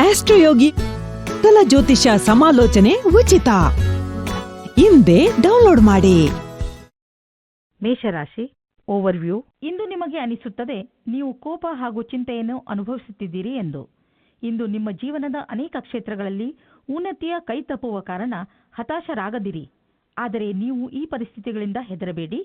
ಆಸ್ಟ್ರೋಯೋಗಿ ಕಲ ಜ್ಯೋತಿಷ ಸಮಾಲೋಚನೆ ಉಚಿತ. ಹಿಂದೆ ಡೌನ್ಲೋಡ್ ಮಾಡಿ. ಮೇಷರಾಶಿ ಓವರ್ವ್ಯೂ. ಇಂದು ನಿಮಗೆ ಅನಿಸುತ್ತದೆ, ನೀವು ಕೋಪ ಹಾಗೂ ಚಿಂತೆಯನ್ನು ಅನುಭವಿಸುತ್ತಿದ್ದೀರಿ ಎಂದು. ಇಂದು ನಿಮ್ಮ ಜೀವನದ ಅನೇಕ ಕ್ಷೇತ್ರಗಳಲ್ಲಿ ಉನ್ನತಿಯ ಕೈ ತಪ್ಪುವ ಕಾರಣ ಹತಾಶರಾಗದಿರಿ. ಆದರೆ ನೀವು ಈ ಪರಿಸ್ಥಿತಿಗಳಿಂದ ಹೆದರಬೇಡಿ.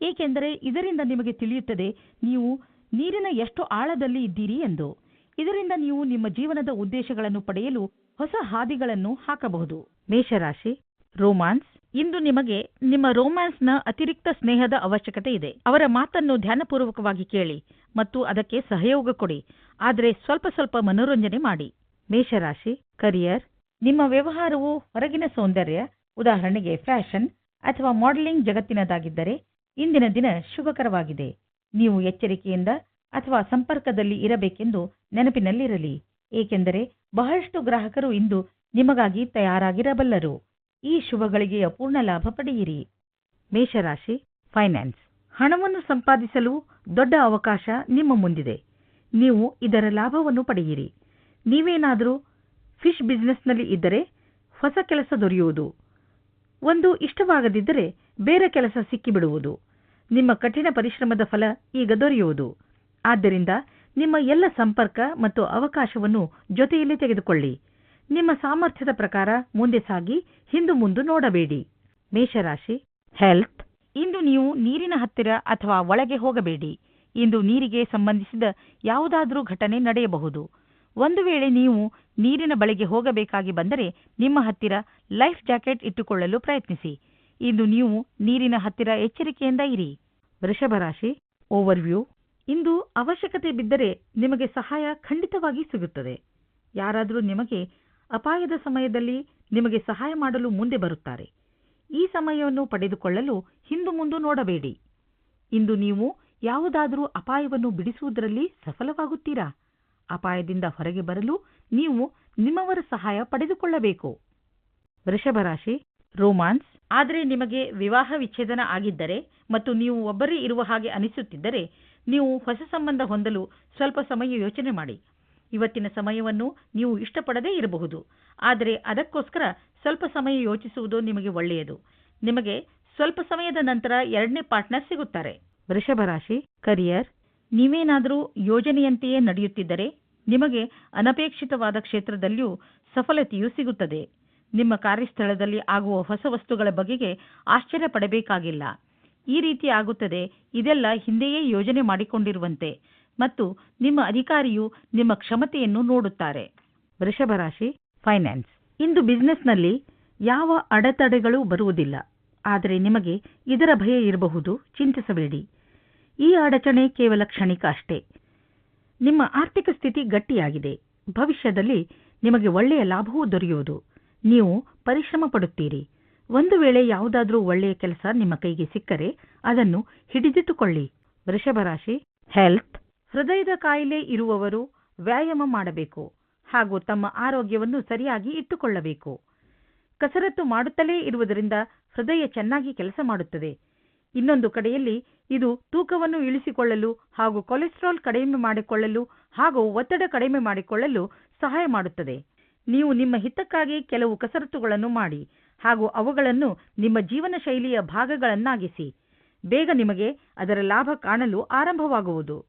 ಏಕೆಂದರೆ ಇದರಿಂದ ನಿಮಗೆ ತಿಳಿಯುತ್ತದೆ, ನೀವು ನೀರಿನ ಎಷ್ಟು ಆಳದಲ್ಲಿ ಇದ್ದೀರಿ ಎಂದು. ಇದರಿಂದ ನೀವು ನಿಮ್ಮ ಜೀವನದ ಉದ್ದೇಶಗಳನ್ನು ಪಡೆಯಲು ಹೊಸ ಹಾದಿಗಳನ್ನು ಹಾಕಬಹುದು. ಮೇಷರಾಶಿ, ರೋಮಾನ್ಸ್. ಇಂದು ನಿಮಗೆ ನಿಮ್ಮ ರೋಮ್ಯಾನ್ಸ್ನ ಅತಿರಿಕ್ತ ಸ್ನೇಹದ ಅವಶ್ಯಕತೆ ಇದೆ. ಅವರ ಮಾತನ್ನು ಧ್ಯಾನಪೂರ್ವಕವಾಗಿ ಕೇಳಿ ಮತ್ತು ಅದಕ್ಕೆ ಸಹಯೋಗ ಕೊಡಿ. ಆದರೆ ಸ್ವಲ್ಪ ಸ್ವಲ್ಪ ಮನೋರಂಜನೆ ಮಾಡಿ. ಮೇಷರಾಶಿ, ಕರಿಯರ್. ನಿಮ್ಮ ವ್ಯವಹಾರವು ಹೊರಗಿನ ಸೌಂದರ್ಯ, ಉದಾಹರಣೆಗೆ ಫ್ಯಾಷನ್ ಅಥವಾ ಮಾಡೆಲಿಂಗ್ ಜಗತ್ತಿನದಾಗಿದ್ದರೆ ಇಂದಿನ ದಿನ ಶುಭಕರವಾಗಿದೆ. ನೀವು ಎಚ್ಚರಿಕೆಯಿಂದ ಅಥವಾ ಸಂಪರ್ಕದಲ್ಲಿ ಇರಬೇಕೆಂದು ನೆನಪಿನಲ್ಲಿರಲಿ, ಏಕೆಂದರೆ ಬಹಳಷ್ಟು ಗ್ರಾಹಕರು ಇಂದು ನಿಮಗಾಗಿ ತಯಾರಾಗಿರಬಲ್ಲರು. ಈ ಶುಭಗಳಿಗೆ ಅಪೂರ್ಣ ಲಾಭ ಪಡೆಯಿರಿ. ಮೇಷರಾಶಿ, ಫೈನಾನ್ಸ್. ಹಣವನ್ನು ಸಂಪಾದಿಸಲು ದೊಡ್ಡ ಅವಕಾಶ ನಿಮ್ಮ ಮುಂದಿದೆ. ನೀವು ಇದರ ಲಾಭವನ್ನು ಪಡೆಯಿರಿ. ನೀವೇನಾದರೂ ಫಿಶ್ ಬಿಸ್ನೆಸ್ನಲ್ಲಿ ಇದ್ದರೆ ಹೊಸ ಕೆಲಸ ದೊರೆಯುವುದು. ಒಂದು ಇಷ್ಟವಾಗದಿದ್ದರೆ ಬೇರೆ ಕೆಲಸ ಸಿಕ್ಕಿಬಿಡುವುದು. ನಿಮ್ಮ ಕಠಿಣ ಪರಿಶ್ರಮದ ಫಲ ಈಗ ದೊರೆಯುವುದು. ಆದ್ದರಿಂದ ನಿಮ್ಮ ಎಲ್ಲ ಸಂಪರ್ಕ ಮತ್ತು ಅವಕಾಶವನ್ನು ಜೊತೆಯಲ್ಲಿ ತೆಗೆದುಕೊಳ್ಳಿ. ನಿಮ್ಮ ಸಾಮರ್ಥ್ಯದ ಪ್ರಕಾರ ಮುಂದೆ ಸಾಗಿ, ಹಿಂದು ಮುಂದು ನೋಡಬೇಡಿ. ಮೇಷರಾಶಿ ಹೆಲ್ತ್ ಇಂದು ನೀವು ನೀರಿನ ಹತ್ತಿರ ಅಥವಾ ಒಳಗೆ ಹೋಗಬೇಡಿ. ಇಂದು ನೀರಿಗೆ ಸಂಬಂಧಿಸಿದ ಯಾವುದಾದರೂ ಘಟನೆ ನಡೆಯಬಹುದು. ಒಂದು ವೇಳೆ ನೀವು ನೀರಿನ ಬಳಿಗೆ ಹೋಗಬೇಕಾಗಿ ಬಂದರೆ ನಿಮ್ಮ ಹತ್ತಿರ ಲೈಫ್ ಜಾಕೆಟ್ ಇಟ್ಟುಕೊಳ್ಳಲು ಪ್ರಯತ್ನಿಸಿ. ಇಂದು ನೀವು ನೀರಿನ ಹತ್ತಿರ ಎಚ್ಚರಿಕೆಯಿಂದ ಇರಿ. ವೃಷಭರಾಶಿ ಓವರ್ವ್ಯೂ ಇಂದು ಅವಶ್ಯಕತೆ ಬಿದ್ದರೆ ನಿಮಗೆ ಸಹಾಯ ಖಂಡಿತವಾಗಿ ಸಿಗುತ್ತದೆ. ಯಾರಾದರೂ ನಿಮಗೆ ಅಪಾಯದ ಸಮಯದಲ್ಲಿ ನಿಮಗೆ ಸಹಾಯ ಮಾಡಲು ಮುಂದೆ ಬರುತ್ತಾರೆ. ಈ ಸಮಯವನ್ನು ಪಡೆದುಕೊಳ್ಳಲು ಹಿಂದು ಮುಂದು ನೋಡಬೇಡಿ. ಇಂದು ನೀವು ಯಾವುದಾದರೂ ಅಪಾಯವನ್ನು ಬಿಡಿಸುವುದರಲ್ಲಿ ಸಫಲವಾಗುತ್ತೀರಾ? ಅಪಾಯದಿಂದ ಹೊರಗೆ ಬರಲು ನೀವು ನಿಮ್ಮವರ ಸಹಾಯ ಪಡೆದುಕೊಳ್ಳಬೇಕು. ವೃಷಭರಾಶಿ ರೋಮಾನ್ಸ್. ಆದರೆ ನಿಮಗೆ ವಿವಾಹ ವಿಚ್ಛೇದನ ಆಗಿದ್ದರೆ ಮತ್ತು ನೀವು ಒಬ್ಬರೇ ಇರುವ ಹಾಗೆ ಅನಿಸುತ್ತಿದ್ದರೆ ನೀವು ಹೊಸ ಸಂಬಂಧ ಹೊಂದಲು ಸ್ವಲ್ಪ ಸಮಯ ಯೋಚನೆ ಮಾಡಿ. ಇವತ್ತಿನ ಸಮಯವನ್ನು ನೀವು ಇಷ್ಟಪಡದೇ ಇರಬಹುದು. ಆದರೆ ಅದಕ್ಕೋಸ್ಕರ ಸ್ವಲ್ಪ ಸಮಯ ಯೋಚಿಸುವುದು ನಿಮಗೆ ಒಳ್ಳೆಯದು. ನಿಮಗೆ ಸ್ವಲ್ಪ ಸಮಯದ ನಂತರ ಎರಡನೇ ಪಾರ್ಟ್ನರ್ ಸಿಗುತ್ತಾರೆ. ವೃಷಭರಾಶಿ ಕರಿಯರ್ ನೀವೇನಾದರೂ ಯೋಜನೆಯಂತೆಯೇ ನಡೆಯುತ್ತಿದ್ದರೆ ನಿಮಗೆ ಅನಪೇಕ್ಷಿತವಾದ ಕ್ಷೇತ್ರದಲ್ಲಿಯೂ ಸಫಲತೆಯು ಸಿಗುತ್ತದೆ. ನಿಮ್ಮ ಕಾರ್ಯಸ್ಥಳದಲ್ಲಿ ಆಗುವ ಹೊಸ ವಸ್ತುಗಳ ಬಗೆಗೆ ಆಶ್ಚರ್ಯ ಪಡಬೇಕಾಗಿಲ್ಲ. ಈ ರೀತಿ ಆಗುತ್ತದೆ. ಇದೆಲ್ಲ ಹಿಂದೆಯೇ ಯೋಜನೆ ಮಾಡಿಕೊಂಡಿರುವಂತೆ. ಮತ್ತು ನಿಮ್ಮ ಅಧಿಕಾರಿಯು ನಿಮ್ಮ ಕ್ಷಮತೆಯನ್ನು ನೋಡುತ್ತಾರೆ. ವೃಷಭರಾಶಿ ಫೈನಾನ್ಸ್ ಇಂದು ಬಿಸ್ನೆಸ್ನಲ್ಲಿ ಯಾವ ಅಡೆತಡೆಗಳು ಬರುವುದಿಲ್ಲ. ಆದರೆ ನಿಮಗೆ ಇದರ ಭಯ ಇರಬಹುದು. ಚಿಂತಿಸಬೇಡಿ. ಈ ಅಡಚಣೆ ಕೇವಲ ಕ್ಷಣಿಕ ಅಷ್ಟೇ. ನಿಮ್ಮ ಆರ್ಥಿಕ ಸ್ಥಿತಿ ಗಟ್ಟಿಯಾಗಿದೆ. ಭವಿಷ್ಯದಲ್ಲಿ ನಿಮಗೆ ಒಳ್ಳೆಯ ಲಾಭವೂ ದೊರೆಯುವುದು. ನೀವು ಪರಿಶ್ರಮ ಪಡುತ್ತೀರಿ. ಒಂದು ವೇಳೆ ಯಾವುದಾದರೂ ಒಳ್ಳೆಯ ಕೆಲಸ ನಿಮ್ಮ ಕೈಗೆ ಸಿಕ್ಕರೆ ಅದನ್ನು ಹಿಡಿದಿಟ್ಟುಕೊಳ್ಳಿ. ವೃಷಭರಾಶಿ ಹೆಲ್ತ್ ಹೃದಯದ ಕಾಯಿಲೆ ಇರುವವರು ವ್ಯಾಯಾಮ ಮಾಡಬೇಕು ಹಾಗೂ ತಮ್ಮ ಆರೋಗ್ಯವನ್ನು ಸರಿಯಾಗಿ ಇಟ್ಟುಕೊಳ್ಳಬೇಕು. ಕಸರತ್ತು ಮಾಡುತ್ತಲೇ ಇರುವುದರಿಂದ ಹೃದಯ ಚೆನ್ನಾಗಿ ಕೆಲಸ ಮಾಡುತ್ತದೆ. ಇನ್ನೊಂದು ಕಡೆಯಲ್ಲಿ ಇದು ತೂಕವನ್ನು ಇಳಿಸಿಕೊಳ್ಳಲು ಹಾಗೂ ಕೊಲೆಸ್ಟ್ರಾಲ್ ಕಡಿಮೆ ಮಾಡಿಕೊಳ್ಳಲು ಹಾಗೂ ಒತ್ತಡ ಕಡಿಮೆ ಮಾಡಿಕೊಳ್ಳಲು ಸಹಾಯ ಮಾಡುತ್ತದೆ. ನೀವು ನಿಮ್ಮ ಹಿತಕ್ಕಾಗಿ ಕೆಲವು ಕಸರತ್ತುಗಳನ್ನು ಮಾಡಿ. ಹಾಗೂ ಅವುಗಳನ್ನು ನಿಮ್ಮ ಜೀವನ ಶೈಲಿಯ ಭಾಗಗಳನ್ನಾಗಿಸಿ. ಬೇಗ ನಿಮಗೆ ಅದರ ಲಾಭ ಕಾಣಲು ಆರಂಭವಾಗುವುದು.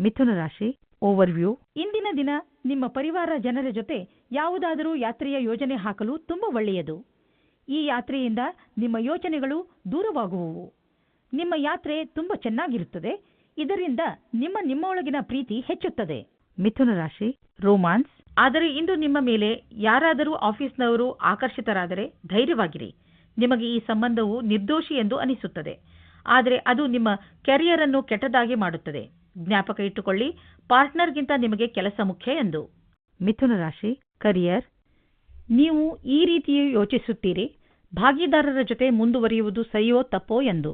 ಮಿಥುನ ರಾಶಿ ಓವರ್ವ್ಯೂ ಇಂದಿನ ದಿನ ನಿಮ್ಮ ಪರಿವಾರ ಜನರ ಜೊತೆ ಯಾವುದಾದರೂ ಯಾತ್ರೆಯ ಯೋಜನೆ ಹಾಕಲು ತುಂಬಾ ಒಳ್ಳೆಯದು. ಈ ಯಾತ್ರೆಯಿಂದ ನಿಮ್ಮ ಯೋಚನೆಗಳು ದೂರವಾಗುವುವು. ನಿಮ್ಮ ಯಾತ್ರೆ ತುಂಬಾ ಚೆನ್ನಾಗಿರುತ್ತದೆ. ಇದರಿಂದ ನಿಮ್ಮ ನಿಮ್ಮೊಳಗಿನ ಪ್ರೀತಿ ಹೆಚ್ಚುತ್ತದೆ. ಮಿಥುನ ರಾಶಿ ರೋಮಾನ್ಸ್ ಆದರೆ ಇಂದು ನಿಮ್ಮ ಮೇಲೆ ಯಾರಾದರೂ ಆಫೀಸ್ನವರು ಆಕರ್ಷಿತರಾದರೆ ಧೈರ್ಯವಾಗಿರಿ. ನಿಮಗೆ ಈ ಸಂಬಂಧವು ನಿರ್ದೋಷಿ ಎಂದು ಅನಿಸುತ್ತದೆ. ಆದರೆ ಅದು ನಿಮ್ಮ ಕೆರಿಯರ್ ಅನ್ನು ಕೆಟ್ಟದಾಗಿ ಮಾಡುತ್ತದೆ. ಜ್ಞಾಪಕ ಇಟ್ಟುಕೊಳ್ಳಿ ಪಾರ್ಟ್ನರ್ಗಿಂತ ನಿಮಗೆ ಕೆಲಸ ಮುಖ್ಯ ಎಂದು. ಮಿಥುನ ರಾಶಿ ಕರಿಯರ್. ನೀವು ಈ ರೀತಿಯೂ ಯೋಚಿಸುತ್ತೀರಿ ಭಾಗಿದಾರರ ಜೊತೆ ಮುಂದುವರಿಯುವುದು ಸರಿಯೋ ತಪ್ಪೋ ಎಂದು.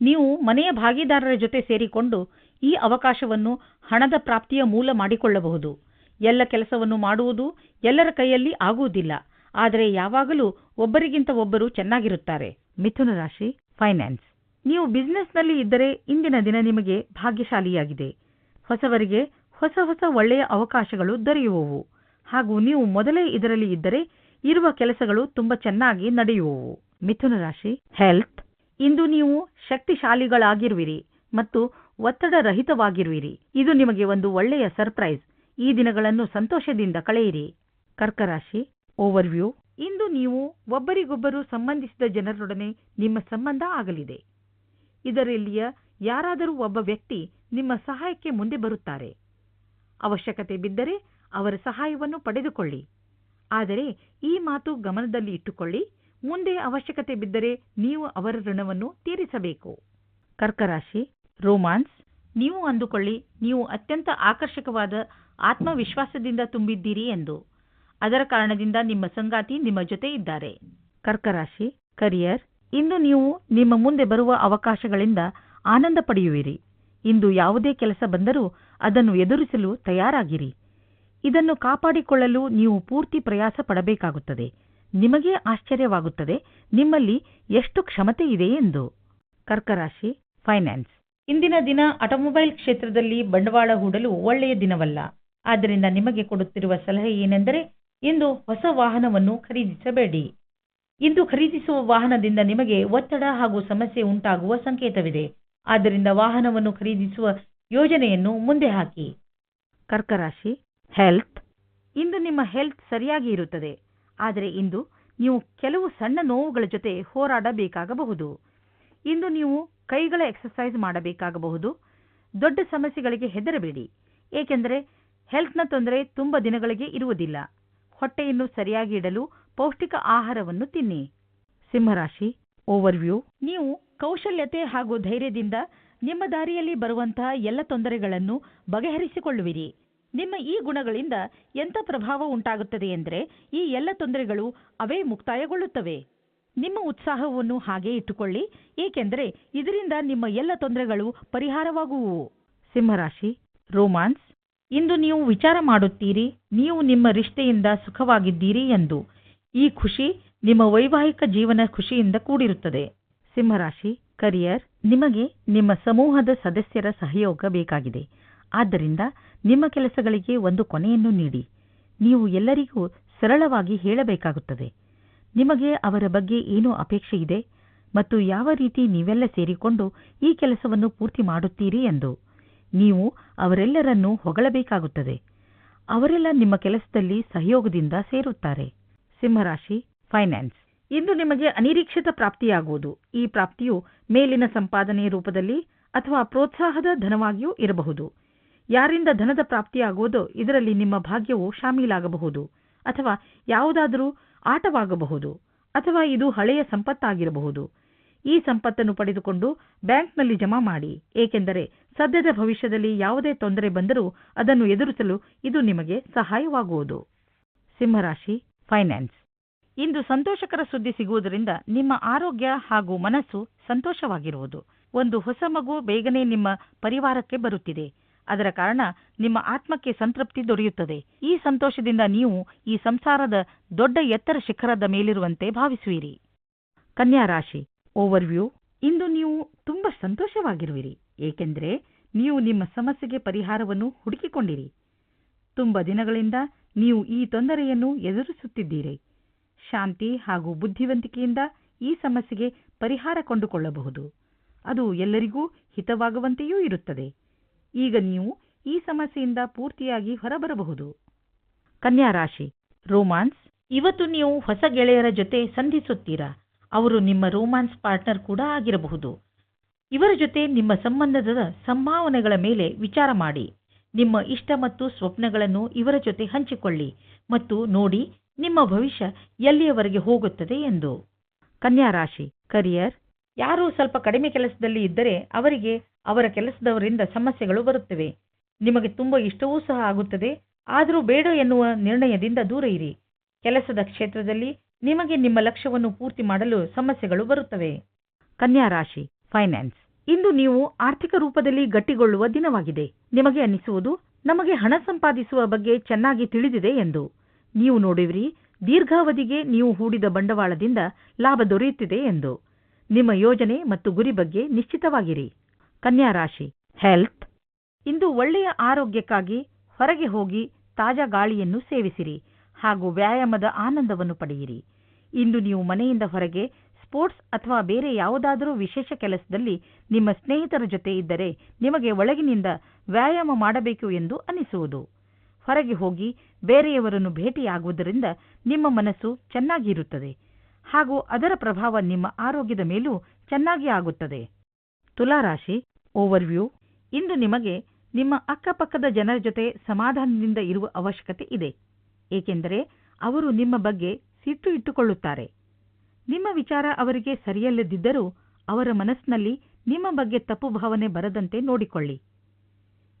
ನೀವು ಮನೆಯ ಭಾಗಿದಾರರ ಜೊತೆ ಸೇರಿಕೊಂಡು ಈ ಅವಕಾಶವನ್ನು ಹಣದ ಪ್ರಾಪ್ತಿಯ ಮೂಲ ಮಾಡಿಕೊಳ್ಳಬಹುದು. ಎಲ್ಲ ಕೆಲಸವನ್ನು ಮಾಡುವುದು ಎಲ್ಲರ ಕೈಯಲ್ಲಿ ಆಗುವುದಿಲ್ಲ. ಆದರೆ ಯಾವಾಗಲೂ ಒಬ್ಬರಿಗಿಂತ ಒಬ್ಬರು ಚೆನ್ನಾಗಿರುತ್ತಾರೆ. ಮಿಥುನ ರಾಶಿ ಫೈನಾನ್ಸ್ ನೀವು ಬಿಸಿನೆಸ್ನಲ್ಲಿ ಇದ್ದರೆ ಇಂದಿನ ದಿನ ನಿಮಗೆ ಭಾಗ್ಯಶಾಲಿಯಾಗಿದೆ. ಹೊಸವರಿಗೆ ಹೊಸ ಹೊಸ ಒಳ್ಳೆಯ ಅವಕಾಶಗಳು ದೊರೆಯುವವು. ಹಾಗೂ ನೀವು ಮೊದಲೇ ಇದರಲ್ಲಿ ಇದ್ದರೆ ಇರುವ ಕೆಲಸಗಳು ತುಂಬಾ ಚೆನ್ನಾಗಿ ನಡೆಯುವವು. ಮಿಥುನ ರಾಶಿ ಹೆಲ್ತ್ ಇಂದು ನೀವು ಶಕ್ತಿಶಾಲಿಗಳಾಗಿರುವಿರಿ ಮತ್ತು ಒತ್ತಡ ರಹಿತವಾಗಿರುವಿರಿ ಇದು ನಿಮಗೆ ಒಂದು ಒಳ್ಳೆಯ ಸರ್ಪ್ರೈಸ್ ಈ ದಿನಗಳನ್ನು ಸಂತೋಷದಿಂದ ಕಳೆಯಿರಿ. ಕರ್ಕರಾಶಿ ಓವರ್ವ್ಯೂ ಇಂದು ನೀವು ಒಬ್ಬರಿಗೊಬ್ಬರು ಸಂಬಂಧಿಸಿದ ಜನರೊಡನೆ ನಿಮ್ಮ ಸಂಬಂಧ ಆಗಲಿದೆ. ಇದರಲ್ಲಿಯ ಯಾರಾದರೂ ಒಬ್ಬ ವ್ಯಕ್ತಿ ನಿಮ್ಮ ಸಹಾಯಕ್ಕೆ ಮುಂದೆ ಬರುತ್ತಾರೆ. ಅವಶ್ಯಕತೆ ಬಿದ್ದರೆ ಅವರ ಸಹಾಯವನ್ನು ಪಡೆದುಕೊಳ್ಳಿ. ಆದರೆ ಈ ಮಾತು ಗಮನದಲ್ಲಿ ಇಟ್ಟುಕೊಳ್ಳಿ, ಮುಂದೆ ಅವಶ್ಯಕತೆ ಬಿದ್ದರೆ ನೀವು ಅವರ ಋಣವನ್ನು ತೀರಿಸಬೇಕು. ಕರ್ಕರಾಶಿ ರೋಮಾನ್ಸ್ ನೀವು ಅಂದುಕೊಳ್ಳಿ, ನೀವು ಅತ್ಯಂತ ಆಕರ್ಷಕವಾದ ಆತ್ಮವಿಶ್ವಾಸದಿಂದ ತುಂಬಿದ್ದೀರಿ ಎಂದು. ಅದರ ಕಾರಣದಿಂದ ನಿಮ್ಮ ಸಂಗಾತಿ ನಿಮ್ಮ ಜೊತೆ ಇದ್ದಾರೆ. ಕರ್ಕರಾಶಿ, ಕರಿಯರ್, ಇಂದು ನೀವು ನಿಮ್ಮ ಮುಂದೆ ಬರುವ ಅವಕಾಶಗಳಿಂದ ಆನಂದ ಪಡೆಯುವಿರಿ. ಇಂದು ಯಾವುದೇ ಕೆಲಸ ಬಂದರೂ ಅದನ್ನು ಎದುರಿಸಲು ತಯಾರಾಗಿರಿ. ಇದನ್ನು ಕಾಪಾಡಿಕೊಳ್ಳಲು ನೀವು ಪೂರ್ತಿ ಪ್ರಯಾಸ ಪಡಬೇಕಾಗುತ್ತದೆ. ನಿಮಗೇ ಆಶ್ಚರ್ಯವಾಗುತ್ತದೆ, ನಿಮ್ಮಲ್ಲಿ ಎಷ್ಟು ಕ್ಷಮತೆ ಇದೆ ಎಂದು. ಕರ್ಕರಾಶಿ, ಫೈನಾನ್ಸ್. ಇಂದಿನ ದಿನ ಆಟೋಮೊಬೈಲ್ ಕ್ಷೇತ್ರದಲ್ಲಿ ಬಂಡವಾಳ ಹೂಡಲು ಒಳ್ಳೆಯ ದಿನವಲ್ಲ. ಆದ್ದರಿಂದ ನಿಮಗೆ ಕೊಡುತ್ತಿರುವ ಸಲಹೆ ಏನೆಂದರೆ ಇಂದು ಹೊಸ ವಾಹನವನ್ನು ಖರೀದಿಸಬೇಡಿ. ಇಂದು ಖರೀದಿಸುವ ವಾಹನದಿಂದ ನಿಮಗೆ ಒತ್ತಡ ಹಾಗೂ ಸಮಸ್ಯೆ ಉಂಟಾಗುವ ಸಂಕೇತವಿದೆ. ಆದ್ದರಿಂದ ವಾಹನವನ್ನು ಖರೀದಿಸುವ ಯೋಜನೆಯನ್ನು ಮುಂದೆ ಹಾಕಿ. ಕರ್ಕರಾಶಿ ಹೆಲ್ತ್ ಇಂದು ನಿಮ್ಮ ಹೆಲ್ತ್ ಸರಿಯಾಗಿ ಇರುತ್ತದೆ. ಆದರೆ ಇಂದು ನೀವು ಕೆಲವು ಸಣ್ಣ ನೋವುಗಳ ಜೊತೆ ಹೋರಾಡಬೇಕಾಗಬಹುದು. ಇಂದು ನೀವು ಕೈಗಳ ಎಕ್ಸಸೈಸ್ ಮಾಡಬೇಕಾಗಬಹುದು. ದೊಡ್ಡ ಸಮಸ್ಯೆಗಳಿಗೆ ಹೆದರಬೇಡಿ. ಏಕೆಂದರೆ ಹೆಲ್ತ್ನ ತೊಂದರೆ ತುಂಬ ದಿನಗಳಿಗೆ ಇರುವುದಿಲ್ಲ. ಹೊಟ್ಟೆಯನ್ನು ಸರಿಯಾಗಿ ಇಡಲು ಪೌಷ್ಟಿಕ ಆಹಾರವನ್ನು ತಿನ್ನಿ. ಸಿಂಹರಾಶಿ ಓವರ್ವ್ಯೂ ನೀವು ಕೌಶಲ್ಯತೆ ಹಾಗೂ ಧೈರ್ಯದಿಂದ ನಿಮ್ಮ ದಾರಿಯಲ್ಲಿ ಬರುವಂತಹ ಎಲ್ಲ ತೊಂದರೆಗಳನ್ನು ಬಗೆಹರಿಸಿಕೊಳ್ಳುವಿರಿ. ನಿಮ್ಮ ಈ ಗುಣಗಳಿಂದ ಎಂಥ ಪ್ರಭಾವ ಉಂಟಾಗುತ್ತದೆ ಎಂದರೆ ಈ ಎಲ್ಲ ತೊಂದರೆಗಳು ಅವೇ ಮುಕ್ತಾಯಗೊಳ್ಳುತ್ತವೆ. ನಿಮ್ಮ ಉತ್ಸಾಹವನ್ನು ಹಾಗೆ ಇಟ್ಟುಕೊಳ್ಳಿ, ಏಕೆಂದರೆ ಇದರಿಂದ ನಿಮ್ಮ ಎಲ್ಲ ತೊಂದರೆಗಳು ಪರಿಹಾರವಾಗುವು. ಸಿಂಹರಾಶಿ ರೋಮಾನ್ಸ್ ಇಂದು ನೀವು ವಿಚಾರ ಮಾಡುತ್ತೀರಿ, ನೀವು ನಿಮ್ಮ ರಿಷ್ಟೆಯಿಂದ ಸುಖವಾಗಿದ್ದೀರಿ ಎಂದು. ಈ ಖುಷಿ ನಿಮ್ಮ ವೈವಾಹಿಕ ಜೀವನ ಖುಷಿಯಿಂದ ಕೂಡಿರುತ್ತದೆ. ಸಿಂಹರಾಶಿ ಕರಿಯರ್ ನಿಮಗೆ ನಿಮ್ಮ ಸಮೂಹದ ಸದಸ್ಯರ ಸಹಯೋಗ ಬೇಕಾಗಿದೆ. ಆದ್ದರಿಂದ ನಿಮ್ಮ ಕೆಲಸಗಳಿಗೆ ಒಂದು ಕೊನೆಯನ್ನು ನೀಡಿ. ನೀವು ಎಲ್ಲರಿಗೂ ಸರಳವಾಗಿ ಹೇಳಬೇಕಾಗುತ್ತದೆ. ನಿಮಗೆ ಅವರ ಬಗ್ಗೆ ಏನು ಅಪೇಕ್ಷೆ ಇದೆ? ಮತ್ತು ಯಾವ ರೀತಿ ನೀವೆಲ್ಲ ಸೇರಿಕೊಂಡು ಈ ಕೆಲಸವನ್ನು ಪೂರ್ತಿ ಮಾಡುತ್ತೀರಿ ಎಂದು. ನೀವು ಅವರೆಲ್ಲರನ್ನೂ ಹೊಗಳಬೇಕಾಗುತ್ತದೆ. ಅವರೆಲ್ಲ ನಿಮ್ಮ ಕೆಲಸದಲ್ಲಿ ಸಹಯೋಗದಿಂದ ಸೇರುತ್ತಾರೆ. ಸಿಂಹರಾಶಿ ಫೈನಾನ್ಸ್ ಇಂದು ನಿಮಗೆ ಅನಿರೀಕ್ಷಿತ ಪ್ರಾಪ್ತಿಯಾಗುವುದು. ಈ ಪ್ರಾಪ್ತಿಯು ಮೇಲಿನ ಸಂಪಾದನೆಯ ರೂಪದಲ್ಲಿ ಅಥವಾ ಪ್ರೋತ್ಸಾಹದ ಧನವಾಗಿಯೂ ಇರಬಹುದು. ಯಾರಿಂದ ಧನದ ಪ್ರಾಪ್ತಿಯಾಗುವುದೋ ಇದರಲ್ಲಿ ನಿಮ್ಮ ಭಾಗ್ಯವು ಶಾಮೀಲಾಗಬಹುದು. ಅಥವಾ ಯಾವುದಾದರೂ ಆಟವಾಗಬಹುದು. ಅಥವಾ ಇದು ಹಳೆಯ ಸಂಪತ್ತಾಗಿರಬಹುದು. ಈ ಸಂಪತ್ತನ್ನು ಪಡೆದುಕೊಂಡು ಬ್ಯಾಂಕ್ನಲ್ಲಿ ಜಮಾ ಮಾಡಿ. ಏಕೆಂದರೆ ಸದ್ಯದ ಭವಿಷ್ಯದಲ್ಲಿ ಯಾವುದೇ ತೊಂದರೆ ಬಂದರೂ ಅದನ್ನು ಎದುರಿಸಲು ಇದು ನಿಮಗೆ ಸಹಾಯವಾಗುವುದು. ಸಿಂಹರಾಶಿ, ಫೈನಾನ್ಸ್. ಇಂದು ಸಂತೋಷಕರ ಸುದ್ದಿ ಸಿಗುವುದರಿಂದ ನಿಮ್ಮ ಆರೋಗ್ಯ ಹಾಗೂ ಮನಸ್ಸು ಸಂತೋಷವಾಗಿರುವುದು. ಒಂದು ಹೊಸ ಮಗು ಬೇಗನೆ ನಿಮ್ಮ ಪರಿವಾರಕ್ಕೆ ಬರುತ್ತಿದೆ. ಅದರ ಕಾರಣ ನಿಮ್ಮ ಆತ್ಮಕ್ಕೆ ಸಂತೃಪ್ತಿ ದೊರೆಯುತ್ತದೆ. ಈ ಸಂತೋಷದಿಂದ ನೀವು ಈ ಸಂಸಾರದ ದೊಡ್ಡ ಎತ್ತರ ಶಿಖರದ ಮೇಲಿರುವಂತೆ ಭಾವಿಸುವಿರಿ. ಕನ್ಯಾ ರಾಶಿ. ಓವರ್ವ್ಯೂ. ಇಂದು ನೀವು ತುಂಬಾ ಸಂತೋಷವಾಗಿರುವಿರಿ. ಏಕೆಂದರೆ ನೀವು ನಿಮ್ಮ ಸಮಸ್ಯೆಗೆ ಪರಿಹಾರವನ್ನು ಹುಡುಕಿಕೊಂಡಿರಿ. ತುಂಬಾ ದಿನಗಳಿಂದ ನೀವು ಈ ತೊಂದರೆಯನ್ನು ಎದುರಿಸುತ್ತಿದ್ದೀರಿ. ಶಾಂತಿ ಹಾಗೂ ಬುದ್ಧಿವಂತಿಕೆಯಿಂದ ಈ ಸಮಸ್ಯೆಗೆ ಪರಿಹಾರ ಕಂಡುಕೊಳ್ಳಬಹುದು. ಅದು ಎಲ್ಲರಿಗೂ ಹಿತವಾಗುವಂತೆಯೂ ಇರುತ್ತದೆ. ಈಗ ನೀವು ಈ ಸಮಸ್ಯೆಯಿಂದ ಪೂರ್ತಿಯಾಗಿ ಹೊರಬರಬಹುದು. ಕನ್ಯಾ ರಾಶಿ, ರೋಮಾನ್ಸ್, ಇವತ್ತು ನೀವು ಹೊಸ ಗೆಳೆಯರ ಜೊತೆ ಸಂಧಿಸುತ್ತೀರಾ? ಅವರು ನಿಮ್ಮ ರೋಮ್ಯಾನ್ಸ್ ಪಾರ್ಟ್ನರ್ ಕೂಡ ಆಗಿರಬಹುದು. ಇವರ ಜೊತೆ ನಿಮ್ಮ ಸಂಬಂಧದ ಸಂಭಾವನೆಗಳ ಮೇಲೆ ವಿಚಾರ ಮಾಡಿ. ನಿಮ್ಮ ಇಷ್ಟ ಮತ್ತು ಸ್ವಪ್ನಗಳನ್ನು ಇವರ ಜೊತೆ ಹಂಚಿಕೊಳ್ಳಿ ಮತ್ತು ನೋಡಿ ನಿಮ್ಮ ಭವಿಷ್ಯ ಎಲ್ಲಿಯವರೆಗೆ ಹೋಗುತ್ತದೆ ಎಂದು. ಕನ್ಯಾ ರಾಶಿ ಕರಿಯರ್ ಯಾರು ಸ್ವಲ್ಪ ಕಡಿಮೆ ಕೆಲಸದಲ್ಲಿ ಇದ್ದರೆ ಅವರಿಗೆ ಅವರ ಕೆಲಸದವರಿಂದ ಸಮಸ್ಯೆಗಳು ಬರುತ್ತವೆ. ನಿಮಗೆ ತುಂಬ ಇಷ್ಟವೂ ಸಹ ಆಗುತ್ತದೆ, ಆದರೂ ಬೇಡ ಎನ್ನುವ ನಿರ್ಣಯದಿಂದ ದೂರ ಇರಿ. ಕೆಲಸದ ಕ್ಷೇತ್ರದಲ್ಲಿ ನಿಮಗೆ ನಿಮ್ಮ ಲಕ್ಷ್ಯವನ್ನು ಪೂರ್ತಿ ಮಾಡಲು ಸಮಸ್ಯೆಗಳು ಬರುತ್ತವೆ. ಕನ್ಯಾ ರಾಶಿ ಫೈನಾನ್ಸ್ ಇಂದು ನೀವು ಆರ್ಥಿಕ ರೂಪದಲ್ಲಿ ಗಟ್ಟಿಗೊಳ್ಳುವ ದಿನವಾಗಿದೆ. ನಿಮಗೆ ಅನ್ನಿಸುವುದು, ನಮಗೆ ಹಣ ಸಂಪಾದಿಸುವ ಬಗ್ಗೆ ಚೆನ್ನಾಗಿ ತಿಳಿದಿದೆ ಎಂದು. ನೀವು ನೋಡುವಿರಿ, ದೀರ್ಘಾವಧಿಗೆ ನೀವು ಹೂಡಿದ ಬಂಡವಾಳದಿಂದ ಲಾಭ ದೊರೆಯುತ್ತಿದೆ ಎಂದು. ನಿಮ್ಮ ಯೋಜನೆ ಮತ್ತು ಗುರಿ ಬಗ್ಗೆ ನಿಶ್ಚಿತವಾಗಿರಿ. ಕನ್ಯಾ ರಾಶಿ ಹೆಲ್ತ್ ಇಂದು ಒಳ್ಳೆಯ ಆರೋಗ್ಯಕ್ಕಾಗಿ ಹೊರಗೆ ಹೋಗಿ ತಾಜಾ ಗಾಳಿಯನ್ನು ಸೇವಿಸಿರಿ. ಹಾಗೂ ವ್ಯಾಯಾಮದ ಆನಂದವನ್ನು ಪಡೆಯಿರಿ. ಇಂದು ನೀವು ಮನೆಯಿಂದ ಹೊರಗೆ, ಸ್ಪೋರ್ಟ್ಸ್ ಅಥವಾ ಬೇರೆ ಯಾವುದಾದರೂ ವಿಶೇಷ ಕೆಲಸದಲ್ಲಿ ನಿಮ್ಮ ಸ್ನೇಹಿತರ ಜೊತೆ ಇದ್ದರೆ ನಿಮಗೆ ಒಳಗಿನಿಂದ ವ್ಯಾಯಾಮ ಮಾಡಬೇಕು ಎಂದು ಅನಿಸುವುದು. ಹೊರಗೆ ಹೋಗಿ ಬೇರೆಯವರನ್ನು ಭೇಟಿಯಾಗುವುದರಿಂದ ನಿಮ್ಮ ಮನಸ್ಸು ಚೆನ್ನಾಗಿರುತ್ತದೆ ಹಾಗೂ ಅದರ ಪ್ರಭಾವ ನಿಮ್ಮ ಆರೋಗ್ಯದ ಮೇಲೂ ಚೆನ್ನಾಗಿ ಆಗುತ್ತದೆ. ತುಲಾರಾಶಿ, ಓವರ್ವ್ಯೂ. ಇಂದು ನಿಮಗೆ ನಿಮ್ಮ ಅಕ್ಕಪಕ್ಕದ ಜನರ ಜೊತೆ ಸಮಾಧಾನದಿಂದ ಇರುವ ಅವಶ್ಯಕತೆ ಇದೆ. ಏಕೆಂದರೆ ಅವರು ನಿಮ್ಮ ಬಗ್ಗೆ ಸಿಟ್ಟು ಇಟ್ಟುಕೊಳ್ಳುತ್ತಾರೆ. ನಿಮ್ಮ ವಿಚಾರ ಅವರಿಗೆ ಸರಿಯಲ್ಲದಿದ್ದರೂ ಅವರ ಮನಸ್ಸಿನಲ್ಲಿ ನಿಮ್ಮ ಬಗ್ಗೆ ತಪ್ಪು ಭಾವನೆ ಬರದಂತೆ ನೋಡಿಕೊಳ್ಳಿ.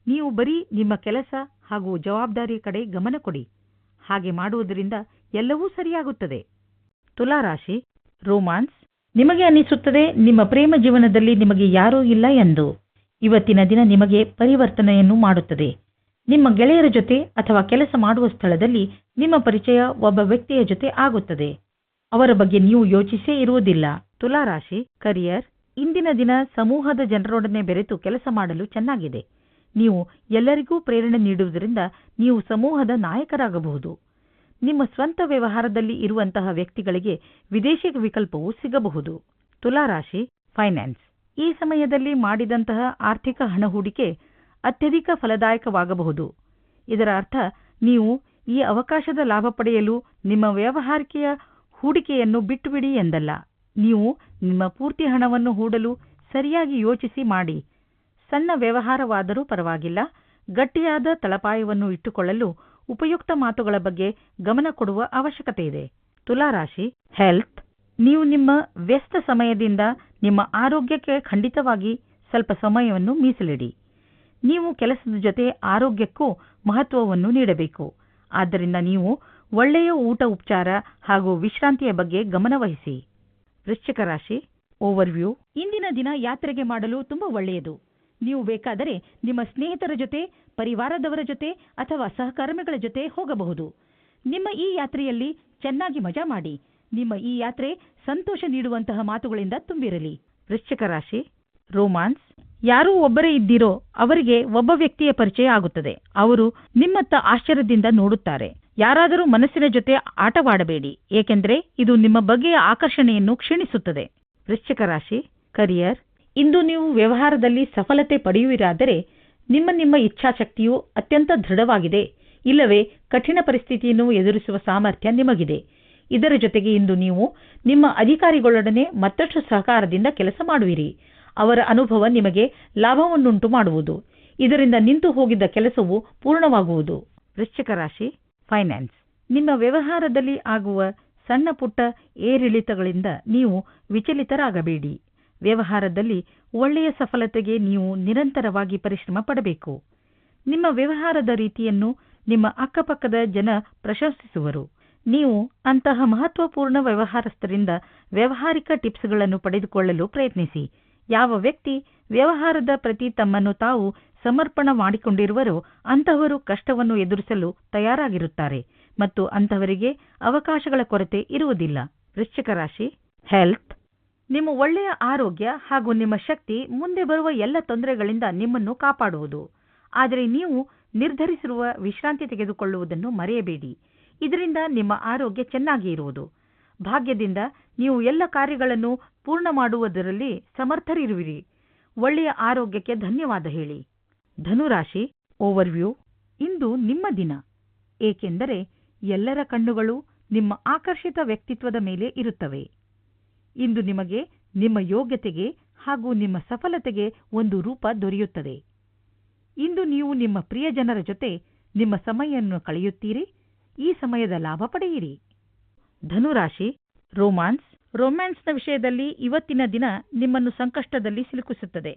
ನೀವು ಬರೀ ನಿಮ್ಮ ಕೆಲಸ ಹಾಗೂ ಜವಾಬ್ದಾರಿ ಕಡೆ ಗಮನ ಕೊಡಿ. ಹಾಗೆ ಮಾಡುವುದರಿಂದ ಎಲ್ಲವೂ ಸರಿಯಾಗುತ್ತದೆ. ತುಲಾರಾಶಿ, ರೋಮಾನ್ಸ್, ನಿಮಗೆ ಅನಿಸುತ್ತದೆ, ನಿಮ್ಮ ಪ್ರೇಮ ಜೀವನದಲ್ಲಿ ನಿಮಗೆ ಯಾರೂ ಇಲ್ಲ ಎಂದು. ಇವತ್ತಿನ ದಿನ ನಿಮಗೆ ಪರಿವರ್ತನೆಯನ್ನು ಮಾಡುತ್ತದೆ. ನಿಮ್ಮ ಗೆಳೆಯರ ಜೊತೆ ಅಥವಾ ಕೆಲಸ ಮಾಡುವ ಸ್ಥಳದಲ್ಲಿ ನಿಮ್ಮ ಪರಿಚಯ ಒಬ್ಬ ವ್ಯಕ್ತಿಯ ಜೊತೆ ಆಗುತ್ತದೆ. ಅವರ ಬಗ್ಗೆ ನೀವು ಯೋಚಿಸೇ ಇರುವುದಿಲ್ಲ. ತುಲಾರಾಶಿ ಕರಿಯರ್ ಇಂದಿನ ದಿನ ಸಮೂಹದ ಜನರೊಡನೆ ಬೆರೆತು ಕೆಲಸ ಮಾಡಲು ಚೆನ್ನಾಗಿದೆ. ನೀವು ಎಲ್ಲರಿಗೂ ಪ್ರೇರಣೆ ನೀಡುವುದರಿಂದ ನೀವು ಸಮೂಹದ ನಾಯಕರಾಗಬಹುದು. ನಿಮ್ಮ ಸ್ವಂತ ವ್ಯವಹಾರದಲ್ಲಿ ಇರುವಂತಹ ವ್ಯಕ್ತಿಗಳಿಗೆ ವಿದೇಶಿ ವಿಕಲ್ಪವು ಸಿಗಬಹುದು. ತುಲಾರಾಶಿ ಫೈನಾನ್ಸ್ ಈ ಸಮಯದಲ್ಲಿ ಮಾಡಿದಂತಹ ಆರ್ಥಿಕ ಹಣ ಹೂಡಿಕೆ ಅತ್ಯಧಿಕ ಫಲದಾಯಕವಾಗಬಹುದು. ಇದರ ಅರ್ಥ ನೀವು ಈ ಅವಕಾಶದ ಲಾಭ ಪಡೆಯಲು ನಿಮ್ಮ ವ್ಯವಹಾರಿಕೆಯ ಹೂಡಿಕೆಯನ್ನು ಬಿಟ್ಟುಬಿಡಿ ಎಂದಲ್ಲ. ನೀವು ನಿಮ್ಮ ಪೂರ್ತಿ ಹಣವನ್ನು ಹೂಡಲು ಸರಿಯಾಗಿ ಯೋಚಿಸಿ ಮಾಡಿ. ಸಣ್ಣ ವ್ಯವಹಾರವಾದರೂ ಪರವಾಗಿಲ್ಲ. ಗಟ್ಟಿಯಾದ ತಳಪಾಯವನ್ನು ಇಟ್ಟುಕೊಳ್ಳಲು ಉಪಯುಕ್ತ ಮಾತುಗಳ ಬಗ್ಗೆ ಗಮನ ಕೊಡುವ ಅವಶ್ಯಕತೆ ಇದೆ. ತುಲಾರಾಶಿ, ಹೆಲ್ತ್, ನೀವು ನಿಮ್ಮ ವ್ಯಸ್ತ ಸಮಯದಿಂದ ನಿಮ್ಮ ಆರೋಗ್ಯಕ್ಕೆ ಖಂಡಿತವಾಗಿ ಸ್ವಲ್ಪ ಸಮಯವನ್ನು ಮೀಸಲಿಡಿ. ನೀವು ಕೆಲಸದ ಜೊತೆ ಆರೋಗ್ಯಕ್ಕೂ ಮಹತ್ವವನ್ನು ನೀಡಬೇಕು. ಆದ್ದರಿಂದ ನೀವು ಒಳ್ಳೆಯ ಊಟ ಉಪಚಾರ ಹಾಗೂ ವಿಶ್ರಾಂತಿಯ ಬಗ್ಗೆ ಗಮನವಹಿಸಿ ವೃಶ್ಚಿಕ ರಾಶಿ ಓವರ್ವ್ಯೂ ಇಂದಿನ ದಿನ ಯಾತ್ರೆಗೆ ಮಾಡಲು ತುಂಬಾ ಒಳ್ಳೆಯದು. ನೀವು ಬೇಕಾದರೆ ನಿಮ್ಮ ಸ್ನೇಹಿತರ ಜೊತೆ, ಪರಿವಾರದವರ ಜೊತೆ ಅಥವಾ ಸಹಕರ್ಮಿಗಳ ಜೊತೆ ಹೋಗಬಹುದು. ನಿಮ್ಮ ಈ ಯಾತ್ರೆಯಲ್ಲಿ ಚೆನ್ನಾಗಿ ಮಜಾ ಮಾಡಿ. ನಿಮ್ಮ ಈ ಯಾತ್ರೆ ಸಂತೋಷ ನೀಡುವಂತಹ ಮಾತುಗಳಿಂದ ತುಂಬಿರಲಿ. ವೃಶ್ಚಿಕ ರಾಶಿ ರೋಮಾನ್ಸ್ ಯಾರೂ ಒಬ್ಬರೇ ಇದ್ದೀರೋ ಅವರಿಗೆ ಒಬ್ಬ ವ್ಯಕ್ತಿಯ ಪರಿಚಯ ಆಗುತ್ತದೆ. ಅವರು ನಿಮ್ಮತ್ತ ಆಶ್ಚರ್ಯದಿಂದ ನೋಡುತ್ತಾರೆ. ಯಾರಾದರೂ ಮನಸ್ಸಿನ ಜೊತೆ ಆಟವಾಡಬೇಡಿ, ಏಕೆಂದರೆ ಇದು ನಿಮ್ಮ ಬಗೆಯ ಆಕರ್ಷಣೆಯನ್ನು ಕ್ಷೀಣಿಸುತ್ತದೆ. ವೃಶ್ಚಿಕ ರಾಶಿ ಕರಿಯರ್ ಇಂದು ನೀವು ವ್ಯವಹಾರದಲ್ಲಿ ಸಫಲತೆ ಪಡೆಯುವಿರಾದರೆ ನಿಮ್ಮ ನಿಮ್ಮ ಇಚ್ಛಾಶಕ್ತಿಯು ಅತ್ಯಂತ ದೃಢವಾಗಿದೆ. ಇಲ್ಲವೇ, ಕಠಿಣ ಪರಿಸ್ಥಿತಿಯನ್ನು ಎದುರಿಸುವ ಸಾಮರ್ಥ್ಯ ನಿಮಗಿದೆ. ಇದರ ಜೊತೆಗೆ ಇಂದು ನೀವು ನಿಮ್ಮ ಅಧಿಕಾರಿಗಳೊಡನೆ ಮತ್ತಷ್ಟು ಸಹಕಾರದಿಂದ ಕೆಲಸ ಮಾಡುವಿರಿ. ಅವರ ಅನುಭವ ನಿಮಗೆ ಲಾಭವನ್ನುಂಟು ಮಾಡುವುದು. ಇದರಿಂದ ನಿಂತು ಹೋಗಿದ್ದ ಕೆಲಸವು ಪೂರ್ಣವಾಗುವುದು. ವೃಶ್ಚಿಕ ರಾಶಿ, ಫೈನಾನ್ಸ್. ನಿಮ್ಮ ವ್ಯವಹಾರದಲ್ಲಿ ಆಗುವ ಸಣ್ಣ ಪುಟ್ಟ ಏರಿಳಿತಗಳಿಂದ ನೀವು ವಿಚಲಿತರಾಗಬೇಡಿ. ವ್ಯವಹಾರದಲ್ಲಿ ಒಳ್ಳೆಯ ಸಫಲತೆಗೆ ನೀವು ನಿರಂತರವಾಗಿ ಪರಿಶ್ರಮ ಪಡಬೇಕು. ನಿಮ್ಮ ವ್ಯವಹಾರದ ರೀತಿಯನ್ನು ನಿಮ್ಮ ಅಕ್ಕಪಕ್ಕದ ಜನ ಪ್ರಶಂಸಿಸುವರು. ನೀವು ಅಂತಹ ಮಹತ್ವಪೂರ್ಣ ವ್ಯವಹಾರಸ್ಥರಿಂದ ವ್ಯವಹಾರಿಕ ಟಿಪ್ಸ್ಗಳನ್ನು ಪಡೆದುಕೊಳ್ಳಲು ಪ್ರಯತ್ನಿಸಿ. ಯಾವ ವ್ಯಕ್ತಿ ವ್ಯವಹಾರದ ಪ್ರತಿ ತಮ್ಮನ್ನು ತಾವು ಸಮರ್ಪಣ ಮಾಡಿಕೊಂಡಿರುವರೋ ಅಂತಹವರು ಕಷ್ಟವನ್ನು ಎದುರಿಸಲು ತಯಾರಾಗಿರುತ್ತಾರೆ ಮತ್ತು ಅಂತಹವರಿಗೆ ಅವಕಾಶಗಳ ಕೊರತೆ ಇರುವುದಿಲ್ಲ. ವೃಶ್ಚಿಕ ರಾಶಿ ಹೆಲ್ತ್ ನಿಮ್ಮ ಒಳ್ಳೆಯ ಆರೋಗ್ಯ ಹಾಗೂ ನಿಮ್ಮ ಶಕ್ತಿ ಮುಂದೆ ಬರುವ ಎಲ್ಲ ತೊಂದರೆಗಳಿಂದ ನಿಮ್ಮನ್ನು ಕಾಪಾಡುವುದು. ಆದರೆ ನೀವು ನಿರ್ಧರಿಸಿರುವ ವಿಶ್ರಾಂತಿ ತೆಗೆದುಕೊಳ್ಳುವುದನ್ನು ಮರೆಯಬೇಡಿ. ಇದರಿಂದ ನಿಮ್ಮ ಆರೋಗ್ಯ ಚೆನ್ನಾಗಿ ಇರುವುದು. ಭಾಗ್ಯದಿಂದ ನೀವು ಎಲ್ಲ ಕಾರ್ಯಗಳನ್ನು ಪೂರ್ಣ ಮಾಡುವುದರಲ್ಲಿ ಸಮರ್ಥರಿರುವಿರಿ. ಒಳ್ಳೆಯ ಆರೋಗ್ಯಕ್ಕೆ ಧನ್ಯವಾದ ಹೇಳಿ. ಧನುರಾಶಿ ಓವರ್ವ್ಯೂ ಇಂದು ನಿಮ್ಮ ದಿನ. ಏಕೆಂದರೆ ಎಲ್ಲರ ಕಣ್ಣುಗಳು ನಿಮ್ಮ ಆಕರ್ಷಿತ ವ್ಯಕ್ತಿತ್ವದ ಮೇಲೆ ಇರುತ್ತವೆ. ಇಂದು ನಿಮಗೆ ನಿಮ್ಮ ಯೋಗ್ಯತೆಗೆ ಹಾಗೂ ನಿಮ್ಮ ಸಫಲತೆಗೆ ಒಂದು ರೂಪ ದೊರೆಯುತ್ತದೆ. ಇಂದು ನೀವು ನಿಮ್ಮ ಪ್ರಿಯಜನರ ಜೊತೆ ನಿಮ್ಮ ಸಮಯವನ್ನು ಕಳೆಯುತ್ತೀರಿ. ಈ ಸಮಯದ ಲಾಭ ಪಡೆಯಿರಿ. ಧನುರಾಶಿ ರೋಮಾನ್ಸ್ ರೊಮ್ಯಾನ್ಸ್ನ ವಿಷಯದಲ್ಲಿ ಇವತ್ತಿನ ದಿನ ನಿಮ್ಮನ್ನು ಸಂಕಷ್ಟದಲ್ಲಿ ಸಿಲುಕಿಸುತ್ತದೆ.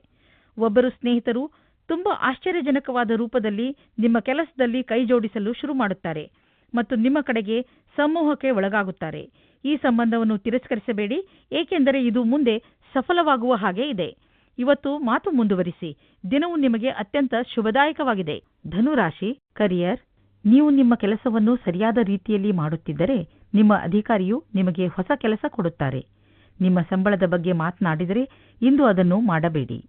ಒಬ್ಬರು ಸ್ನೇಹಿತರು ತುಂಬಾ ಆಶ್ಚರ್ಯಜನಕವಾದ ರೂಪದಲ್ಲಿ ನಿಮ್ಮ ಕೆಲಸದಲ್ಲಿ ಕೈಜೋಡಿಸಲು ಶುರು ಮಾಡುತ್ತಾರೆ ಮತ್ತು ನಿಮ್ಮ ಕಡೆಗೆ ಸಮೂಹಕ್ಕೆ ಒಳಗಾಗುತ್ತಾರೆ. ಈ ಸಂಬಂಧವನ್ನು ತಿರಸ್ಕರಿಸಬೇಡಿ, ಏಕೆಂದರೆ ಇದು ಮುಂದೆ ಸಫಲವಾಗುವ ಹಾಗೆ ಇದೆ. ಇವತ್ತು ಮಾತು ಮುಂದುವರಿಸಿ, ದಿನವು ನಿಮಗೆ ಅತ್ಯಂತ ಶುಭದಾಯಕವಾಗಿದೆ. ಧನುರಾಶಿ, ಕರಿಯರ್, ನೀವು ನಿಮ್ಮ ಕೆಲಸವನ್ನು ಸರಿಯಾದ ರೀತಿಯಲ್ಲಿ ಮಾಡುತ್ತಿದ್ದರೆ ನಿಮ್ಮ ಅಧಿಕಾರಿಯು ನಿಮಗೆ ಹೊಸ ಕೆಲಸ ಕೊಡುತ್ತಾರೆ. ನಿಮ್ಮ ಸಂಬಳದ ಬಗ್ಗೆ ಮಾತನಾಡಿದರೆ ಇಂದು ಅದನ್ನು ಮಾಡಬೇಡಿ.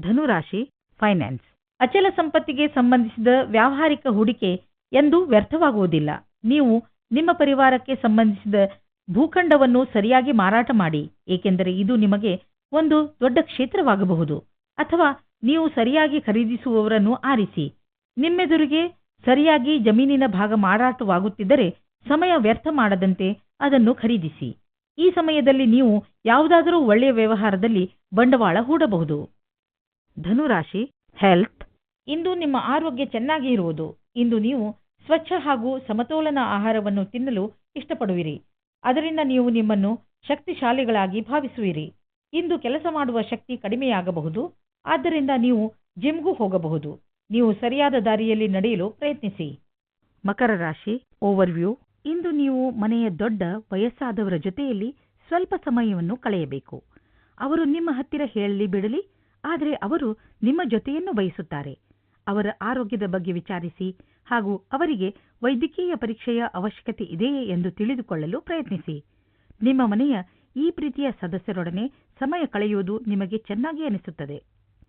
ಧನುರಾಶಿ, ಫೈನಾನ್ಸ್. ಅಚಲ ಸಂಪತ್ತಿಗೆ ಸಂಬಂಧಿಸಿದ ವ್ಯಾವಹಾರಿಕ ಹೂಡಿಕೆ ಎಂದು ವ್ಯರ್ಥವಾಗುವುದಿಲ್ಲ. ನೀವು ನಿಮ್ಮ ಪರಿವಾರಕ್ಕೆ ಸಂಬಂಧಿಸಿದ ಭೂಖಂಡವನ್ನು ಸರಿಯಾಗಿ ಮಾರಾಟ ಮಾಡಿ, ಏಕೆಂದರೆ ಇದು ನಿಮಗೆ ಒಂದು ದೊಡ್ಡ ಕ್ಷೇತ್ರವಾಗಬಹುದು. ಅಥವಾ ನೀವು ಸರಿಯಾಗಿ ಖರೀದಿಸುವವರನ್ನು ಆರಿಸಿ. ನಿಮ್ಮೆದುರಿಗೆ ಸರಿಯಾಗಿ ಜಮೀನಿನ ಭಾಗ ಮಾರಾಟವಾಗುತ್ತಿದ್ದರೆ ಸಮಯ ವ್ಯರ್ಥ ಮಾಡದಂತೆ ಅದನ್ನು ಖರೀದಿಸಿ. ಈ ಸಮಯದಲ್ಲಿ ನೀವು ಯಾವುದಾದರೂ ಒಳ್ಳೆಯ ವ್ಯವಹಾರದಲ್ಲಿ ಬಂಡವಾಳ ಹೂಡಬಹುದು. ಧನುರಾಶಿ ಹೆಲ್ತ್ ಇಂದು ನಿಮ್ಮ ಆರೋಗ್ಯ ಚೆನ್ನಾಗಿ ಇರುವುದು. ಇಂದು ನೀವು ಸ್ವಚ್ಛ ಹಾಗೂ ಸಮತೋಲನ ಆಹಾರವನ್ನು ತಿನ್ನಲು ಇಷ್ಟಪಡುವಿರಿ. ಅದರಿಂದ ನೀವು ನಿಮ್ಮನ್ನು ಶಕ್ತಿಶಾಲಿಗಳಾಗಿ ಭಾವಿಸುವಿರಿ. ಇಂದು ಕೆಲಸ ಮಾಡುವ ಶಕ್ತಿ ಕಡಿಮೆಯಾಗಬಹುದು. ಆದ್ದರಿಂದ ನೀವು ಜಿಮ್ಗೂ ಹೋಗಬಹುದು. ನೀವು ಸರಿಯಾದ ದಾರಿಯಲ್ಲಿ ನಡೆಯಲು ಪ್ರಯತ್ನಿಸಿ. ಮಕರ ರಾಶಿ ಓವರ್ವ್ಯೂ ಇಂದು ನೀವು ಮನೆಯ ದೊಡ್ಡ ವಯಸ್ಸಾದವರ ಜೊತೆಯಲ್ಲಿ ಸ್ವಲ್ಪ ಸಮಯವನ್ನು ಕಳೆಯಬೇಕು. ಅವರು ನಿಮ್ಮ ಹತ್ತಿರ ಹೇಳಲಿ ಬಿಡಲಿ, ಆದರೆ ಅವರು ನಿಮ್ಮ ಜೊತೆಯನ್ನು ಬಯಸುತ್ತಾರೆ. ಅವರ ಆರೋಗ್ಯದ ಬಗ್ಗೆ ವಿಚಾರಿಸಿ ಹಾಗೂ ಅವರಿಗೆ ವೈದ್ಯಕೀಯ ಪರೀಕ್ಷೆಯ ಅವಶ್ಯಕತೆ ಇದೆಯೇ ಎಂದು ತಿಳಿದುಕೊಳ್ಳಲು ಪ್ರಯತ್ನಿಸಿ. ನಿಮ್ಮ ಮನೆಯ ಈ ಪ್ರೀತಿಯ ಸದಸ್ಯರೊಡನೆ ಸಮಯ ಕಳೆಯುವುದು ನಿಮಗೆ ಚೆನ್ನಾಗಿ ಅನಿಸುತ್ತದೆ.